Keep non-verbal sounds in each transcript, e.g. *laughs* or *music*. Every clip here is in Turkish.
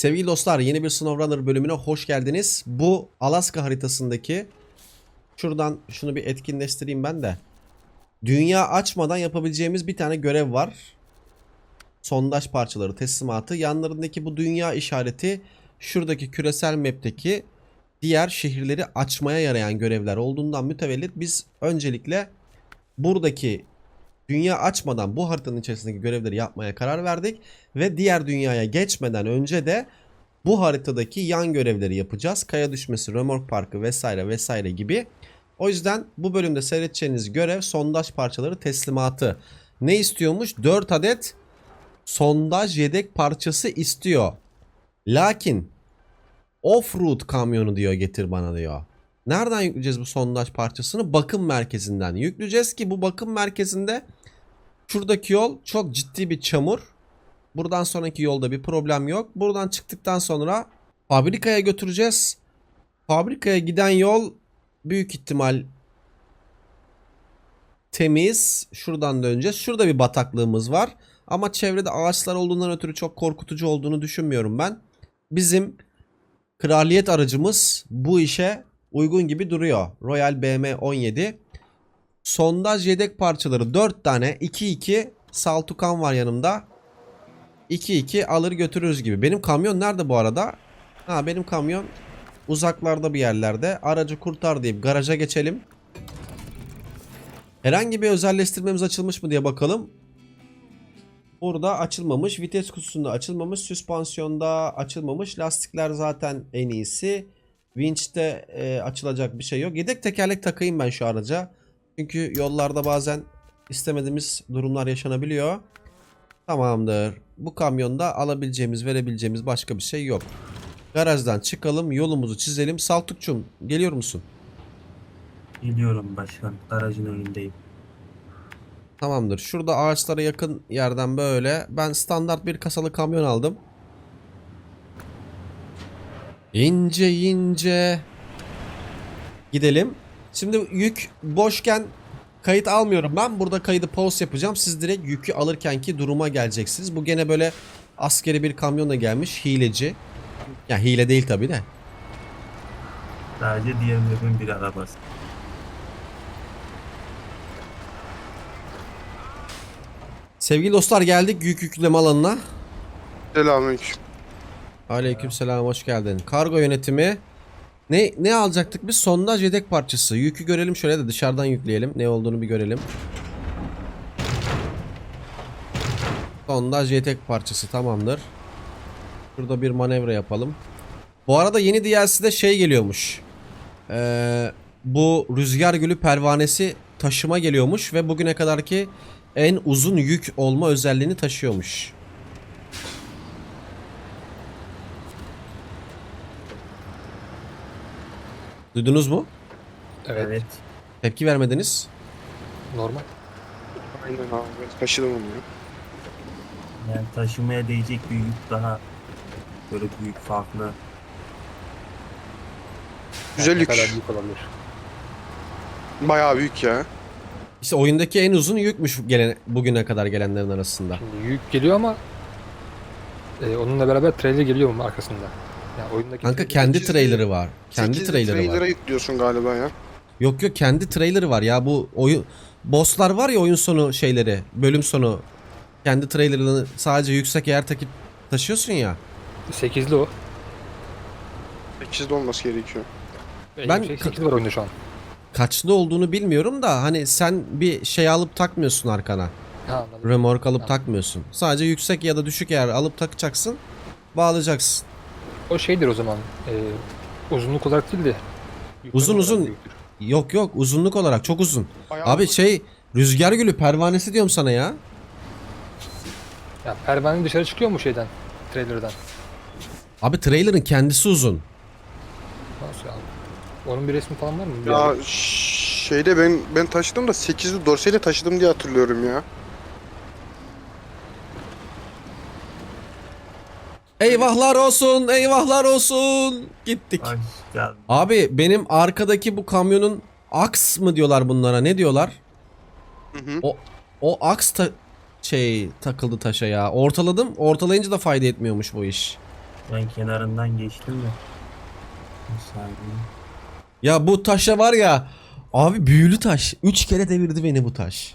Sevgili dostlar yeni bir SnowRunner bölümüne hoş geldiniz. Bu Alaska haritasındaki şuradan şunu bir etkinleştireyim ben de. Dünya açmadan yapabileceğimiz bir tane görev var. Sondaj parçaları teslimatı. Yanlarındaki bu dünya işareti şuradaki küresel map'teki diğer şehirleri açmaya yarayan görevler olduğundan mütevellit biz öncelikle buradaki dünya açmadan bu haritanın içerisindeki görevleri yapmaya karar verdik ve diğer dünyaya geçmeden önce de bu haritadaki yan görevleri yapacağız. Kaya düşmesi, römork parkı vesaire vesaire gibi. O yüzden bu bölümde seyredeceğiniz görev sondaj parçaları teslimatı. Ne istiyormuş? 4 adet sondaj yedek parçası istiyor. Lakin off-road kamyonu diyor getir bana diyor. Nereden yükleyeceğiz bu sondaj parçasını? Bakım merkezinden yükleyeceğiz ki bu bakım merkezinde şuradaki yol çok ciddi bir çamur. Buradan sonraki yolda bir problem yok. Buradan çıktıktan sonra fabrikaya götüreceğiz. Fabrikaya giden yol büyük ihtimal temiz. Şuradan döneceğiz. Şurada bir bataklığımız var. Ama çevrede ağaçlar olduğundan ötürü çok korkutucu olduğunu düşünmüyorum ben. Bizim kraliyet aracımız bu işe uygun gibi duruyor. Royal BM 17. Sondaj yedek parçaları 4 tane 2-2 Saltukan var yanımda. 2-2 alır götürürüz gibi. Benim kamyon nerede bu arada? Ha benim kamyon uzaklarda bir yerlerde. Aracı kurtar deyip garaja geçelim. Herhangi bir özelleştirmemiz açılmış mı diye bakalım. Burada açılmamış. Vites kutusunda açılmamış. Süspansiyonda açılmamış. Lastikler zaten en iyisi. Winch'te e, açılacak bir şey yok. Yedek tekerlek takayım ben şu araca. Çünkü yollarda bazen istemediğimiz durumlar yaşanabiliyor. Tamamdır. Bu kamyonda alabileceğimiz, verebileceğimiz başka bir şey yok. Garajdan çıkalım, yolumuzu çizelim. Saltukçum, geliyor musun? Geliyorum başkan. Garajın önündeyim. Tamamdır. Şurada ağaçlara yakın yerden böyle. Ben standart bir kasalı kamyon aldım. İnce ince. Gidelim. Şimdi yük boşken kayıt almıyorum ben. Burada kaydı pause yapacağım. Siz direkt yükü alırkenki duruma geleceksiniz. Bu gene böyle askeri bir kamyonla gelmiş. Hileci. Ya hile değil tabi de. Sadece diğerlerinin bir arabası. Sevgili dostlar geldik yük yükleme alanına. Selamünaleyküm. Aleykümselam hoş geldin. Kargo yönetimi. Ne ne alacaktık biz? Sondaj yedek parçası. Yükü görelim şöyle de dışarıdan yükleyelim. Ne olduğunu bir görelim. Sondaj yedek parçası tamamdır. Şurada bir manevra yapalım. Bu arada yeni DLC'de şey geliyormuş. Ee, bu rüzgar gülü pervanesi taşıma geliyormuş ve bugüne kadarki en uzun yük olma özelliğini taşıyormuş. Duydunuz mu? Evet, Evet. Tepki vermediniz. normal. Aynen abi. Taşıdım onu ya. Yani taşımaya değecek bir yük daha böyle büyük farklı. Güzel Ne yük. kadar büyük olabilir. Bayağı büyük ya. İşte oyundaki en uzun yükmüş gelen, bugüne kadar gelenlerin arasında. Şimdi yük geliyor ama e, onunla beraber trailer geliyor mu arkasında? Yani oyundaki Kanka kendi trailer'ı var. Kendi trailer'ı trailer'a var. yüklüyorsun galiba ya. Yok yok kendi trailer'ı var ya bu oyun bosslar var ya oyun sonu şeyleri, bölüm sonu kendi trailer'ını sadece yüksek yer takip taşıyorsun ya. Sekizli o. 8'de olması gerekiyor. En Ben- yüksek 8 var oyunda şu an. Kaçlı olduğunu bilmiyorum da hani sen bir şey alıp takmıyorsun arkana. Ha, anladım. Remork alıp takmıyorsun. Sadece yüksek ya da düşük yer alıp takacaksın. Bağlayacaksın. O şeydir o zaman. E, uzunluk olarak değil de. Uzun uzun. büyüktür. Yok yok uzunluk olarak çok uzun. Bayağı Abi uzun. şey rüzgar gülü pervanesi diyorum sana ya. Ya pervane dışarı çıkıyor mu şeyden? Trailer'dan. Abi trailer'ın kendisi uzun. Nasıl ya? Onun bir resmi falan var mı? Ya şeyde ben ben taşıdım da 8'li dorseyle taşıdım diye hatırlıyorum ya. Eyvahlar olsun, eyvahlar olsun. Gittik. Başkan. Abi benim arkadaki bu kamyonun aks mı diyorlar bunlara? Ne diyorlar? Hı hı. O o aks ta- şey takıldı taşa ya. Ortaladım. Ortalayınca da fayda etmiyormuş bu iş. Ben kenarından geçtim de. Ya bu taşa var ya. Abi büyülü taş. 3 kere devirdi beni bu taş.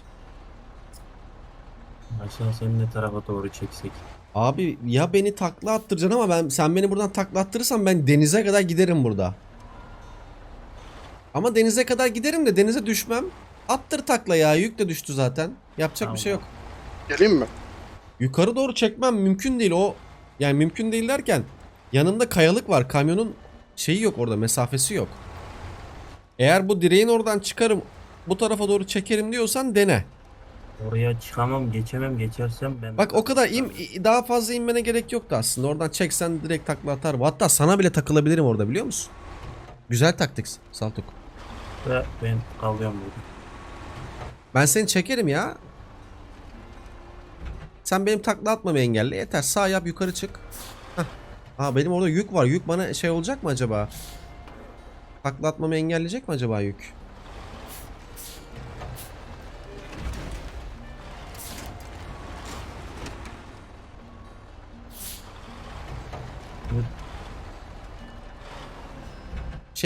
Aşağı seni ne tarafa doğru çeksek. Abi ya beni takla attıracaksın ama ben sen beni buradan takla attırırsan ben denize kadar giderim burada. Ama denize kadar giderim de denize düşmem. Attır takla ya yük de düştü zaten. Yapacak bir şey yok. Tamam. Geleyim mi? Yukarı doğru çekmem mümkün değil o. Yani mümkün değil derken yanında kayalık var. Kamyonun şeyi yok orada mesafesi yok. Eğer bu direğin oradan çıkarım bu tarafa doğru çekerim diyorsan dene. Oraya çıkamam, geçemem. Geçersem ben... Bak o kadar in, daha fazla inmene gerek yoktu aslında. Oradan çeksen direkt takla atar. Hatta sana bile takılabilirim orada biliyor musun? Güzel taktik Saltuk. Ve ben kalıyorum burada. Ben seni çekerim ya. Sen benim takla atmamı engelle. Yeter sağ yap yukarı çık. Hah. Aa benim orada yük var. Yük bana şey olacak mı acaba? Takla atmamı engelleyecek mi acaba yük?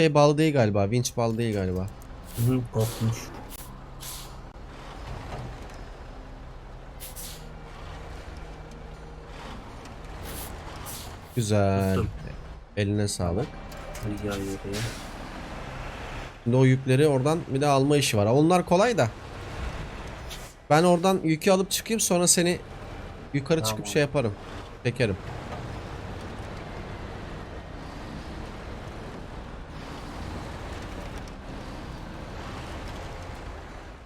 Şey bağlı değil galiba. Winch bağlı değil galiba. Hı, kopmuş. Güzel. Tuttum. Eline sağlık. Rica ederim. Şimdi o yükleri oradan bir de alma işi var. Onlar kolay da. Ben oradan yükü alıp çıkayım sonra seni yukarı çıkıp Tamam. şey yaparım. Çekerim.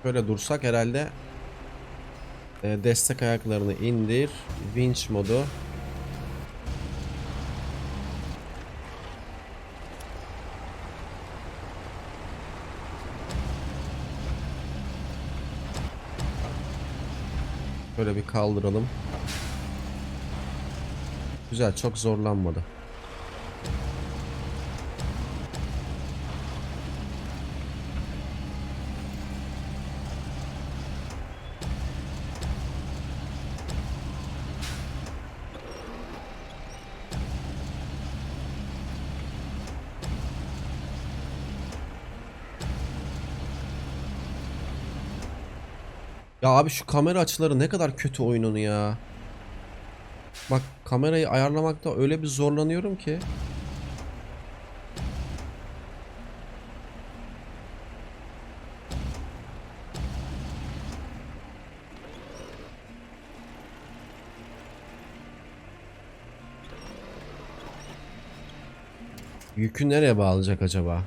Böyle dursak herhalde e, destek ayaklarını indir. Winch modu. Böyle bir kaldıralım. Güzel çok zorlanmadı. Ya abi şu kamera açıları ne kadar kötü oyunun ya. Bak kamerayı ayarlamakta öyle bir zorlanıyorum ki. Yükü nereye bağlayacak acaba?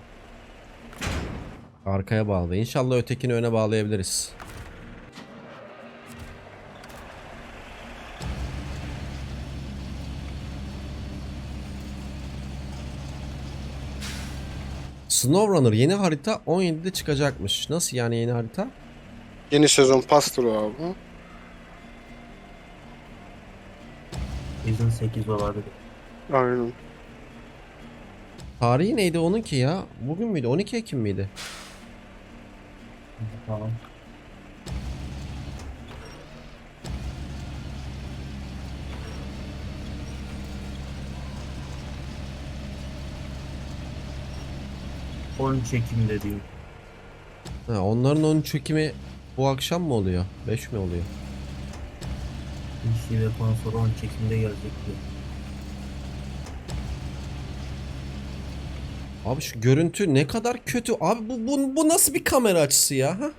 Arkaya bağladı. İnşallah ötekini öne bağlayabiliriz. SnowRunner yeni harita 17'de çıkacakmış. Nasıl yani yeni harita? Yeni sezon Pastor abi. Season 8 olabilir. Aynen. Tarihi neydi onunki ya? Bugün müydü? 12 Ekim miydi? Tamam. On çekimde diyor. Ha, onların onun çekimi bu akşam mı oluyor? 5 mi oluyor? PC ve konsol 10 çekimde gelecek diyor. Abi şu görüntü ne kadar kötü. Abi bu, bu, bu nasıl bir kamera açısı ya? Ha?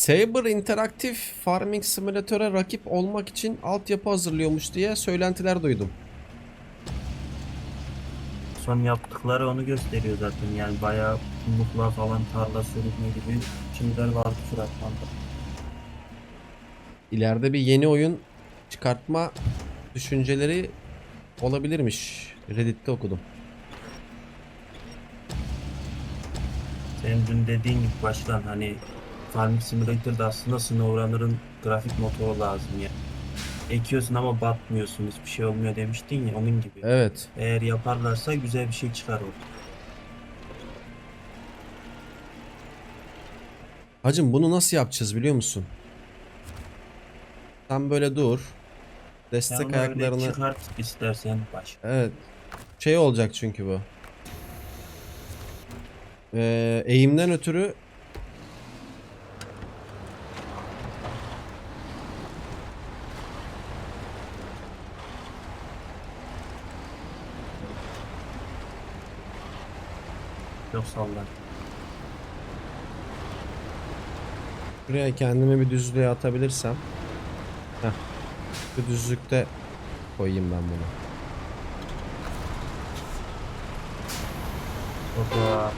Saber Interactive Farming Simulator'a rakip olmak için altyapı hazırlıyormuş diye söylentiler duydum. Son yaptıkları onu gösteriyor zaten yani bayağı kumluklar falan tarla sürütme gibi çimler vardı fragmanda. İleride bir yeni oyun çıkartma düşünceleri olabilirmiş. Reddit'te okudum. Senin dün dediğin gibi baştan hani Farming Simulator'da aslında SnowRunner'ın grafik motoru lazım ya. Ekiyorsun ama batmıyorsun hiçbir şey olmuyor demiştin ya onun gibi. Evet. Eğer yaparlarsa güzel bir şey çıkar orada. Hacım bunu nasıl yapacağız biliyor musun? Sen böyle dur. Destek öyle ayaklarını... çıkart istersen baş. Evet. Şey olacak çünkü bu. Ee, eğimden ötürü Yok sallan. Buraya kendimi bir düzlüğe atabilirsem. Heh. Bu düzlükte koyayım ben bunu. Baba.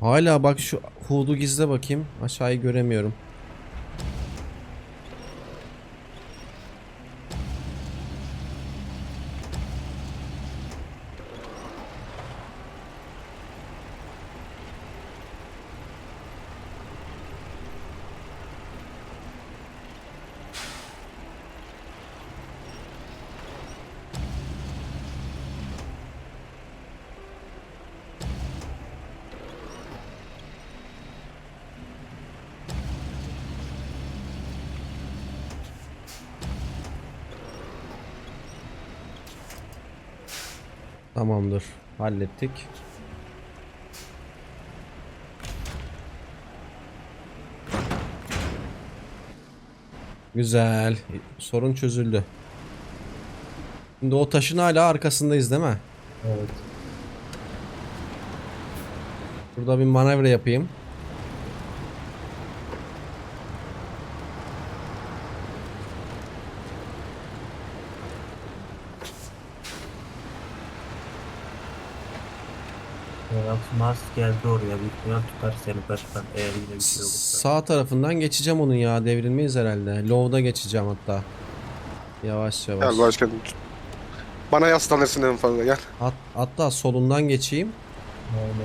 Hala bak şu hudu gizle bakayım. Aşağıyı göremiyorum. Tamamdır. Hallettik. Güzel. Sorun çözüldü. Şimdi o taşın hala arkasındayız değil mi? Evet. Burada bir manevra yapayım. Evet, Mars geldi oraya. Büyük ihtimal tutar seni başkan eğer yine bir şey olursa. Sağ tarafından geçeceğim onun ya. Devrilmeyiz herhalde. Low'da geçeceğim hatta. Yavaş yavaş. Gel başkanım. Bana yaslanırsın en fazla gel. Hat- hatta solundan geçeyim. Öyle.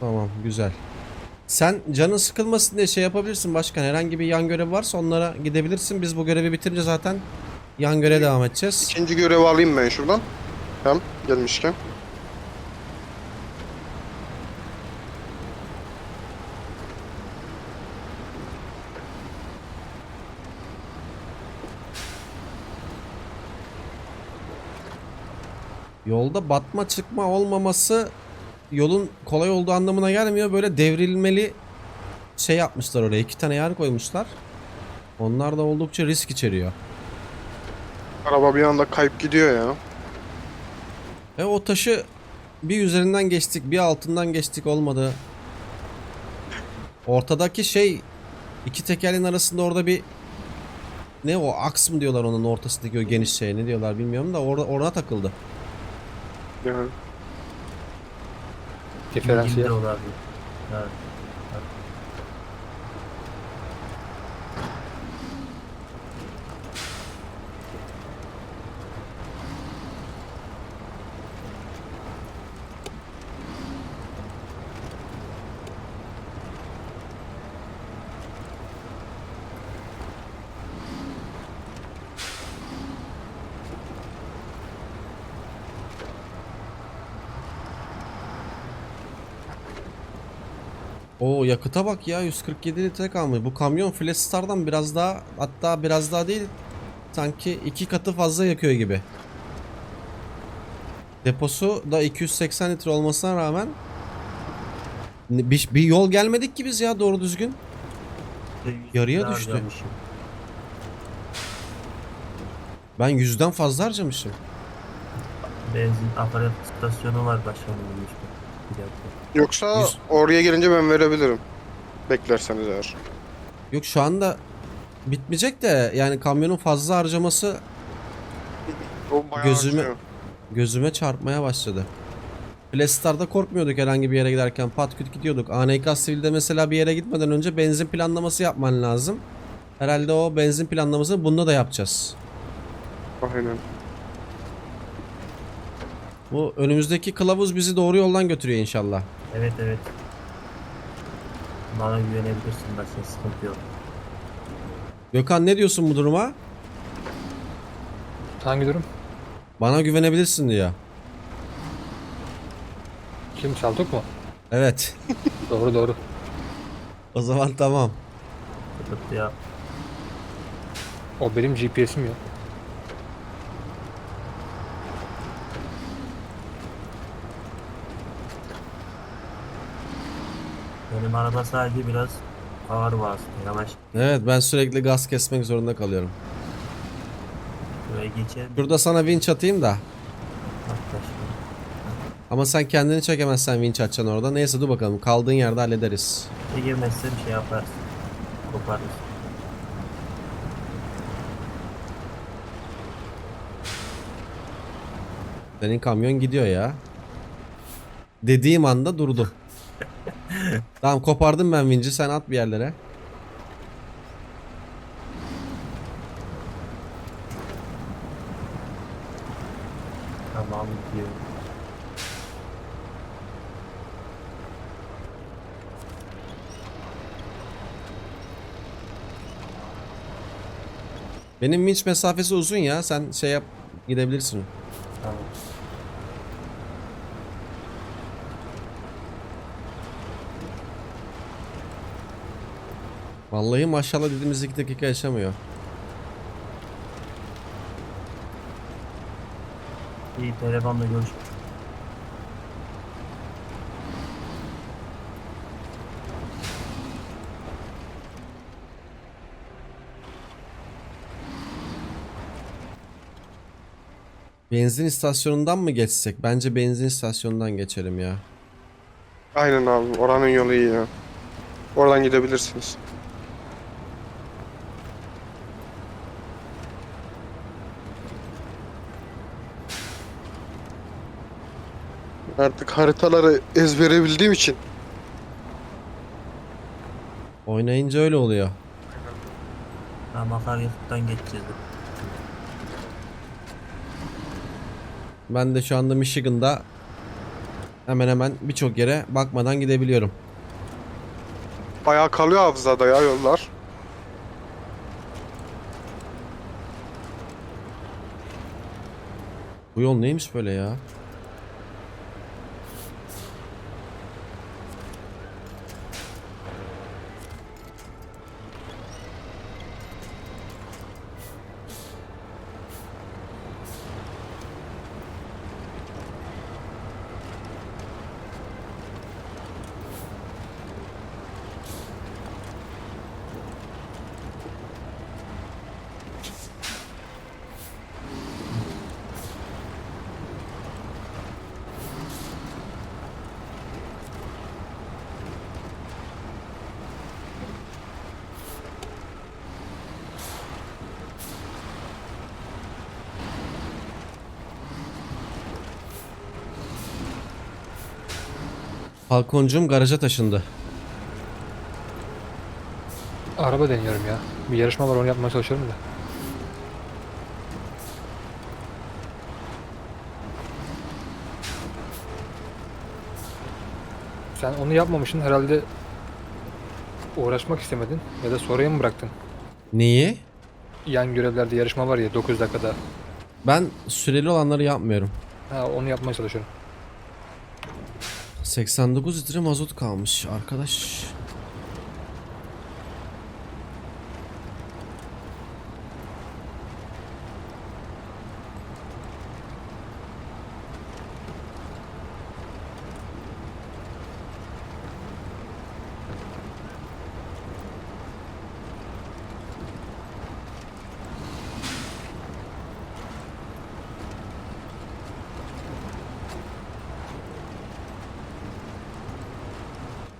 Tamam güzel. Sen canın sıkılmasın diye şey yapabilirsin başkan. Herhangi bir yan görev varsa onlara gidebilirsin. Biz bu görevi bitirince zaten yan göreve devam edeceğiz. İkinci görevi alayım ben şuradan. Hem gelmişken. Yolda batma çıkma olmaması yolun kolay olduğu anlamına gelmiyor. Böyle devrilmeli şey yapmışlar oraya. iki tane yer koymuşlar. Onlar da oldukça risk içeriyor. Araba bir anda kayıp gidiyor ya. E o taşı bir üzerinden geçtik, bir altından geçtik olmadı. Ortadaki şey iki tekerin arasında orada bir ne o aks mı diyorlar onun ortasındaki o geniş şey ne diyorlar bilmiyorum da orada orada takıldı. Yani. Diferansiyel. Olabilir. Evet. O yakıta bak ya 147 litre kalmış. Bu kamyon Fletstar'dan biraz daha hatta biraz daha değil sanki iki katı fazla yakıyor gibi. Deposu da 280 litre olmasına rağmen bir, bir yol gelmedik ki biz ya doğru düzgün. Yarıya düştü. Ben yüzden fazla harcamışım. Benzin aparat istasyonu var başkanım Yoksa Yüz- oraya gelince ben verebilirim. Beklerseniz eğer. Yok şu anda bitmeyecek de yani kamyonun fazla harcaması O bayağı Gözüme- harcıyor. gözüme çarpmaya başladı. Flestar'da korkmuyorduk herhangi bir yere giderken. Pat küt gidiyorduk. ANK Sivil'de mesela bir yere gitmeden önce benzin planlaması yapman lazım. Herhalde o benzin planlamasını bunda da yapacağız. Aynen. Bu önümüzdeki kılavuz bizi doğru yoldan götürüyor inşallah. Evet evet. Bana güvenebilirsin başka sıkıntı yok. Gökhan ne diyorsun bu duruma? Hangi durum? Bana güvenebilirsin diyor. Kim Saltuk mu? Evet. *laughs* Doğru doğru. O zaman tamam. Sıkıntı yok. O benim GPS'im ya. Benim araba sadece biraz ağır vasıta. Yavaş Evet ben sürekli gaz kesmek zorunda kalıyorum. buraya geçelim. Şurada sana winch atayım da. Ama sen kendini çekemezsen winch atacaksın orada. Neyse dur bakalım. Kaldığın yerde hallederiz. Çekemezsen şey yaparsın. Koparırsın. Senin kamyon gidiyor ya. Dediğim anda durdu. *laughs* tamam kopardım ben vinci sen at bir yerlere. Tamam diyor. Benim winch mesafesi uzun ya. Sen şey yap gidebilirsin. Tamam. Vallahi maşallah dediğimiz iki dakika yaşamıyor. İyi telefonla görüş. Benzin istasyonundan mı geçsek? Bence benzin istasyonundan geçelim ya. Aynen abi. Oranın yolu iyi ya. Oradan gidebilirsiniz. Artık haritaları ezbere bildiğim için Oynayınca öyle oluyor. Tamam akaryakıttan geçeceğiz. Ben de şu anda Michigan'da hemen hemen birçok yere bakmadan gidebiliyorum. bayağı kalıyor hafızada ya yollar. Bu yol neymiş böyle ya? Falconcuğum garaja taşındı. Araba deniyorum ya. Bir yarışma var onu yapmaya çalışıyorum da. Sen onu yapmamışsın herhalde uğraşmak istemedin ya da sonraya mı bıraktın? Neyi? Yan görevlerde yarışma var ya 9 dakikada. Ben süreli olanları yapmıyorum. Ha onu yapmaya çalışıyorum. 89 litre mazot kalmış arkadaş.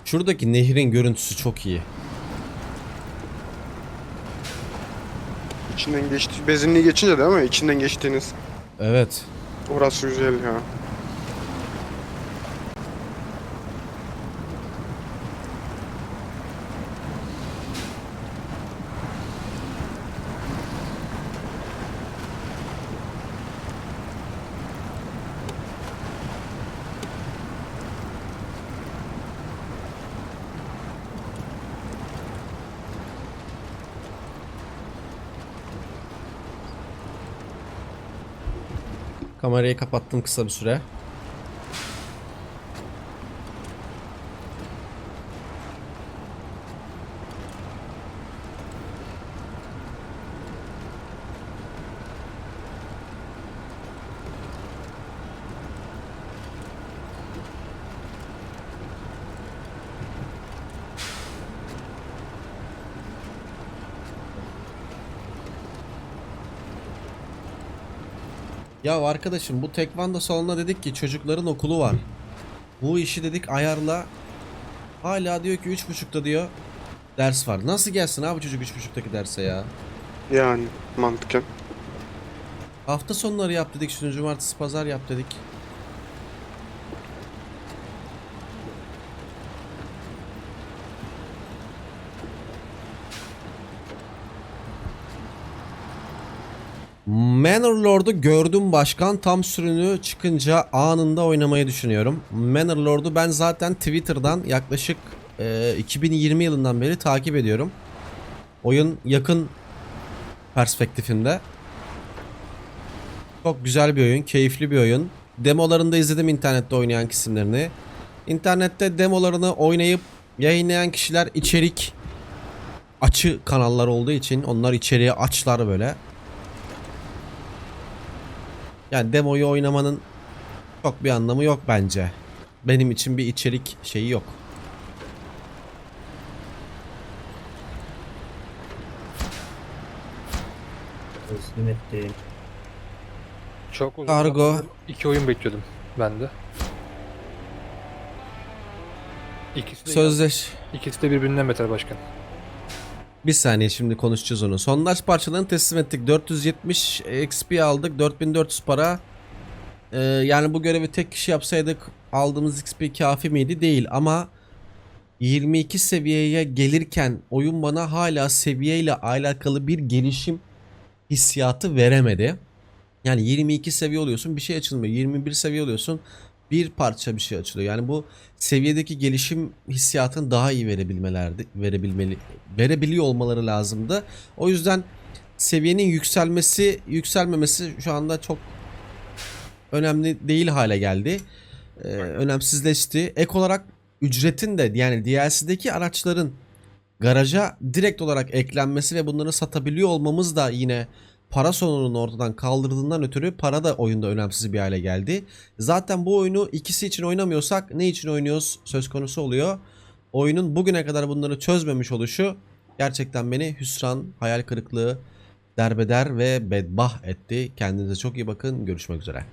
Şuradaki nehrin görüntüsü çok iyi. İçinden geçti. Benzinliği geçince değil mi? İçinden geçtiğiniz. Evet. Orası güzel ya. Kamerayı kapattım kısa bir süre. Ya arkadaşım bu tekvando salonuna dedik ki çocukların okulu var. Bu işi dedik ayarla. Hala diyor ki 3.30'da diyor ders var. Nasıl gelsin abi çocuk 3.30'daki derse ya? Yani mantıken. Hafta sonları yap dedik. Şunu cumartesi pazar yap dedik. Manor Lord'u gördüm başkan. Tam sürünü çıkınca anında oynamayı düşünüyorum. Manor Lord'u ben zaten Twitter'dan yaklaşık e, 2020 yılından beri takip ediyorum. Oyun yakın perspektifinde. Çok güzel bir oyun, keyifli bir oyun. Demolarını da izledim internette oynayan kısımlarını. İnternette demolarını oynayıp yayınlayan kişiler içerik açı kanallar olduğu için onlar içeriği açlar böyle. Yani demoyu oynamanın çok bir anlamı yok bence. Benim için bir içerik şeyi yok. Teslim ettim. Çok uzun Kargo. iki oyun bekliyordum ben de. İkisi de, Sözleş. ikisi de birbirinden beter başkan. Bir saniye şimdi konuşacağız onu. Sondaj parçalarını teslim ettik. 470 XP aldık. 4400 para. Ee, yani bu görevi tek kişi yapsaydık aldığımız XP kafi miydi? Değil ama 22 seviyeye gelirken oyun bana hala seviyeyle alakalı bir gelişim hissiyatı veremedi. Yani 22 seviye oluyorsun bir şey açılmıyor. 21 seviye oluyorsun bir parça bir şey açılıyor. Yani bu seviyedeki gelişim hissiyatını daha iyi verebilmelerdi, verebilmeli, verebiliyor olmaları lazımdı. O yüzden seviyenin yükselmesi, yükselmemesi şu anda çok önemli değil hale geldi. Ee, önemsizleşti. Ek olarak ücretin de yani DLC'deki araçların garaja direkt olarak eklenmesi ve bunları satabiliyor olmamız da yine para sonunun ortadan kaldırdığından ötürü para da oyunda önemsiz bir hale geldi. Zaten bu oyunu ikisi için oynamıyorsak ne için oynuyoruz söz konusu oluyor. Oyunun bugüne kadar bunları çözmemiş oluşu gerçekten beni hüsran, hayal kırıklığı, derbeder ve bedbah etti. Kendinize çok iyi bakın. Görüşmek üzere.